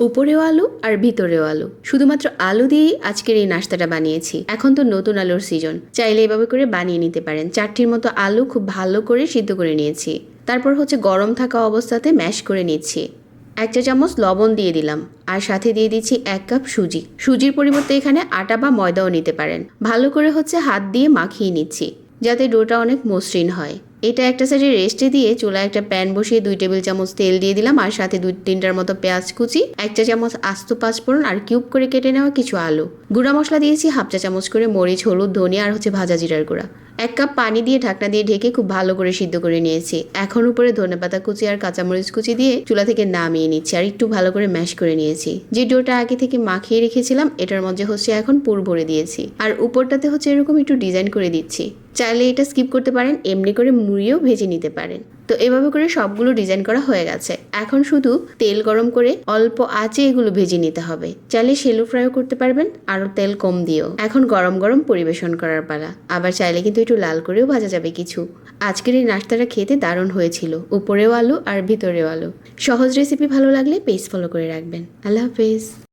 উপরেও আলু আর ভিতরেও আলু। শুধুমাত্র আলু দিয়েই আজকের এই নাস্তাটা বানিয়েছি। এখন তো নতুন আলুর সিজন চাইলে এভাবে করে বানিয়ে নিতে পারেন। চারটির মতো আলু খুব ভালো করে সিদ্ধ করে নিয়েছি। তারপর হচ্ছে গরম থাকা অবস্থাতে ম্যাশ করে নিচ্ছি। এক চা চামচ লবণ দিয়ে দিলাম। আর সাথে দিয়ে দিচ্ছি এক কাপ সুজি। সুজির পরিবর্তে এখানে আটা বা ময়দাও নিতে পারেন। ভালো করে হচ্ছে হাত দিয়ে মাখিয়ে নিচ্ছি। যাতে ডোটা অনেক মসৃণ হয়। এটা একটা সাইডে রেস্টে দিয়ে চুলায় একটা প্যান বসিয়ে দুই টেবিল চামচ তেল দিয়ে দিলাম, আর সাথে দুই তিনটার মতো পেঁয়াজ কুচি এক চা চামচ আস্ত পাঁচফোড়ন, আর কিউব করে কেটে নেওয়া কিছু আলু। গুঁড়া মশলা দিয়েছি হাফ চা চামচ করে মরিচ, হলুদ, ধনিয়া, আর হচ্ছে ভাজা জিরার গুঁড়া। এক কাপ পানি দিয়ে ঢাকনা দিয়ে ঢেকে খুব ভালো করে সিদ্ধ করে নিয়েছি। এখন উপরে ধনেপাতা কুচি আর কাঁচামরিচ কুচি দিয়ে চুলা থেকে নামিয়ে নিচ্ছি, আর একটু ভালো করে ম্যাশ করে নিয়েছি। যে ডোটা আগে থেকে মাখিয়ে রেখেছিলাম, এটার মধ্যে হচ্ছে এখন পুর ভরে দিয়েছি। আর উপরটাতে হচ্ছে এরকম একটু ডিজাইন করে দিচ্ছি। চাইলে এটা স্কিপ করতে পারেন, এমনি করে মুড়িও ভেজে নিতে পারেন। তো এভাবে করে সবগুলো ডিজাইন করা হয়ে গেছে। এখন শুধু তেল গরম করে অল্প আঁচে এগুলো ভেজে নিতে হবে। চাইলে শেলো ফ্রাইও করতে পারবেন, আরও তেল কম দিয়েও। এখন গরম গরম পরিবেশন করার পালা। আবার চাইলে কিন্তু একটু লাল করেও ভাজা যাবে কিছু। আজকের এই নাস্তাটা খেতে দারুণ হয়েছিল। উপরেও আলু আর ভিতরেও আলু। সহজ রেসিপি ভালো লাগলে পেজ ফলো করে রাখবেন। আল্লাহ হাফেজ।